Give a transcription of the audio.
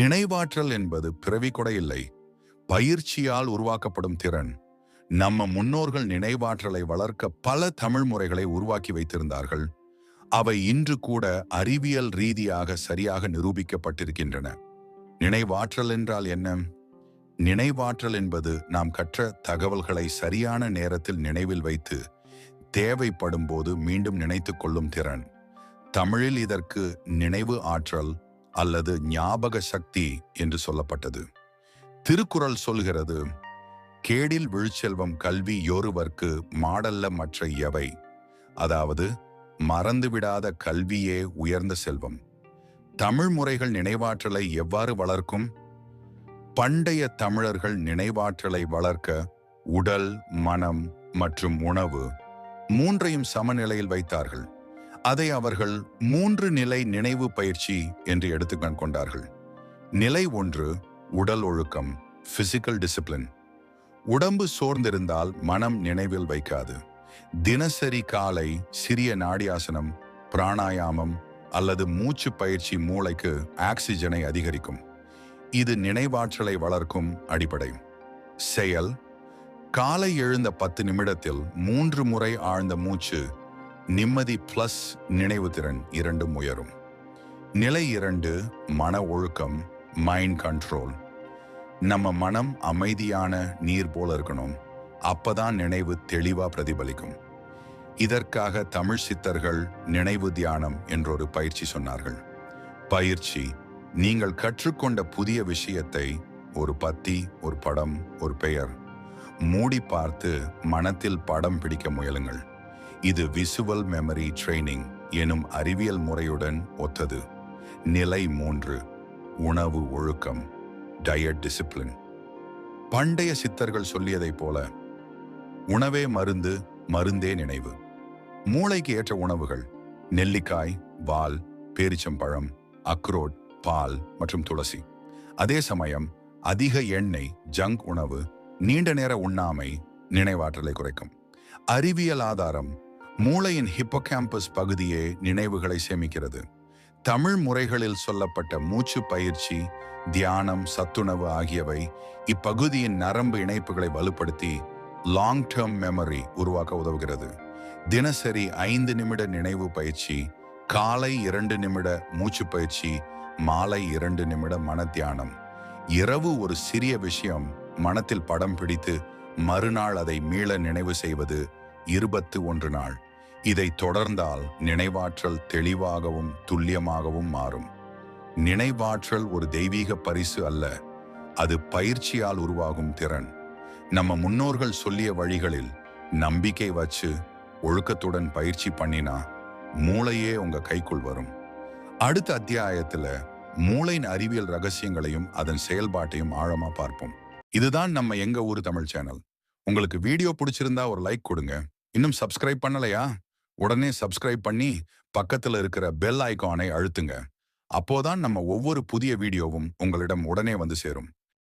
நினைவாற்றல் என்பது பிறவி கூட இல்லை. பயிற்சியால் உருவாக்கப்படும் திறன். நம்ம முன்னோர்கள் நினைவாற்றலை வளர்க்க பல தமிழ் முறைகளை உருவாக்கி வைத்திருந்தார்கள். அவை இன்று கூட அறிவியல் ரீதியாக சரியாக நிரூபிக்கப்பட்டிருக்கின்றன. நினைவாற்றல் என்றால் என்ன? நினைவாற்றல் என்பது நாம் கற்ற தகவல்களை சரியான நேரத்தில் நினைவில் வைத்து தேவைப்படும் போது மீண்டும் நினைத்து கொள்ளும் திறன். தமிழில் இதற்கு நினைவு ஆற்றல் அல்லது ஞாபக சக்தி என்று சொல்லப்பட்டது. திருக்குறள் சொல்கிறது கேடில் விழுச்செல்வம் கல்வி யோருவர்க்கு மாடல்ல மற்ற எவை? அதாவது மறந்துவிடாத கல்வியே உயர்ந்த செல்வம். தமிழ் முறைகள் நினைவாற்றலை எவ்வாறு வளர்க்கும்? பண்டைய தமிழர்கள் நினைவாற்றலை வளர்க்க உடல் மனம் மற்றும் உணவு மூன்றையும் சமநிலையில் வைத்தார்கள். அதை அவர்கள் மூன்று நிலை நினைவு பயிற்சி என்று எடுத்துக் கொண்டார்கள். நிலை ஒன்று உடல் ஒழுக்கம் பிசிக்கல் டிசிப்ளின் உடம்பு சோர்ந்திருந்தால் மனம் நினைவில் வைக்காது. தினசரி காலை சிறிய நாடியாசனம் பிராணாயாமம் அல்லது மூச்சு பயிற்சி மூளைக்கு ஆக்சிஜனை அதிகரிக்கும். இது நினைவாற்றலை வளர்க்கும் அடிப்படை. செயல் காலை எழுந்த பத்து நிமிடத்தில் மூன்று முறை ஆழ்ந்த மூச்சு நிம்மதி பிளஸ் நினைவு திறன் இரண்டும் உயரும். நிலை இரண்டு மன ஒழுக்கம் மைண்ட் கண்ட்ரோல் நம்ம மனம் அமைதியான நீர் போல இருக்கணும். அப்பதான் நினைவு தெளிவா பிரதிபலிக்கும். இதற்காக தமிழ் சித்தர்கள் நினைவு தியானம் என்றொரு பயிற்சி சொன்னார்கள். பயிற்சி நீங்கள் கற்றுக்கொண்ட புதிய விஷயத்தை ஒரு பத்தி ஒரு படம் ஒரு பெயர் மூடி பார்த்து மனத்தில் படம் பிடிக்க முயலுங்கள். இது விசுவல் மெமரி ட்ரைனிங் எனும் அறிவியல் முறையுடன் ஒத்தது. நிலை மூன்று உணவு ஒழுக்கம் டயட் டிசிப்ளின் பண்டைய சித்தர்கள் சொல்லியதைப் போல உணவே மருந்து மருந்தே நினைவு. மூளைக்கு ஏற்ற உணவுகள் நெல்லிக்காய் வால் பேரிச்சம்பழம் அக்ரோட் பால் மற்றும் துளசி. அதே சமயம் அதிக எண்ணெய் ஜங்க் உணவு நீண்ட நேர உண்ணாமை நினைவாற்றலை குறைக்கும். அறிவியல் ஆதாரம் மூளையின் ஹிப்போகேம்பஸ் பகுதியே நினைவுகளை சேமிக்கிறது. தமிழ் முறைகளில் சொல்லப்பட்ட மூச்சு பயிற்சி தியானம் சத்துணவு ஆகியவை இப்பகுதியின் நரம்பு இணைப்புகளை வலுப்படுத்தி லாங் டேர்ம் மெமரி உருவாக்க உதவுகிறது. தினசரி ஐந்து நிமிட நினைவு பயிற்சி காலை இரண்டு நிமிட மூச்சு பயிற்சி மாலை இரண்டு நிமிட மன தியானம். இரவு ஒரு சிறிய விஷயம் மனத்தில் படம் பிடித்து மறுநாள் அதை மீள நினைவு செய்வது இருபத்து ஒன்று நாள். இதை தொடர்ந்தால் நினைவாற்றல் தெளிவாகவும் துல்லியமாகவும் மாறும். நினைவாற்றல் ஒரு தெய்வீக பரிசு அல்ல அது பயிற்சியால் உருவாகும் திறன். நம்ம முன்னோர்கள் சொல்லிய வழிகளில் நம்பிக்கை வச்சு ஒழுக்கத்துடன் பயிற்சி பண்ணினா மூளையே உங்க கைக்குள் வரும். அடுத்த அத்தியாயத்துல மூளையின் அறிவியல் ரகசியங்களையும் அதன் செயல்பாட்டையும் ஆழமா பார்ப்போம். இதுதான் நம்ம எங்க ஊர் தமிழ் சேனல். உங்களுக்கு வீடியோ பிடிச்சிருந்தா ஒரு லைக் கொடுங்க. இன்னும் சப்ஸ்கிரைப் பண்ணலையா? உடனே சப்ஸ்கிரைப் பண்ணி பக்கத்துல இருக்கிற பெல் ஐக்கானை அழுத்துங்க. அப்போதான் நம்ம ஒவ்வொரு புதிய வீடியோவும் உங்களிடம் உடனே வந்து சேரும்.